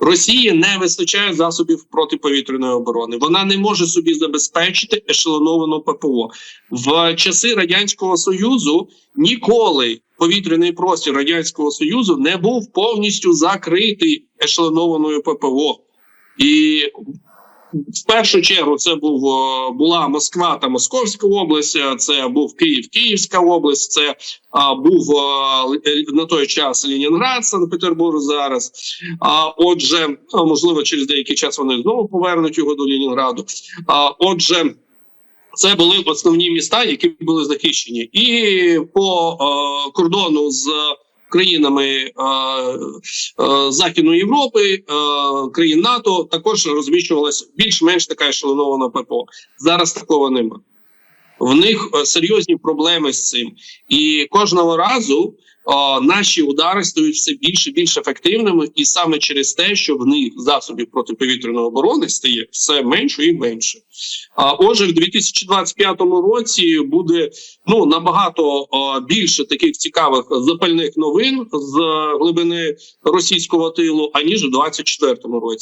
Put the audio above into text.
Росії не вистачає засобів протиповітряної оборони. Вона не може собі забезпечити ешелоновану ППО в часи радянського союзу. Ніколи повітряний простір радянського союзу не був повністю закритий ешелонованою ППО. І в першу чергу це був була Москва та Московська область, це був Київ, Київська область, це а, був е, е, на той час Ленінград, Санкт-Петербург зараз. А отже, можливо, через деякий час вони знову повернуть його до Ленінграду. А отже. Це були основні міста, які були захищені, і по е, кордону з країнами е, е, Західної Європи, е, країн НАТО також розміщувалася більш-менш така ешелонована ППО. Зараз такого нема. В них е, серйозні проблеми з цим, і кожного разу е, наші удари стають все більше більш ефективними, і саме через те, що в них засобів протиповітряної оборони стає все менше і менше. А отже, в 2025 році буде ну набагато е, більше таких цікавих запальних новин з глибини російського тилу, аніж у 2024 році.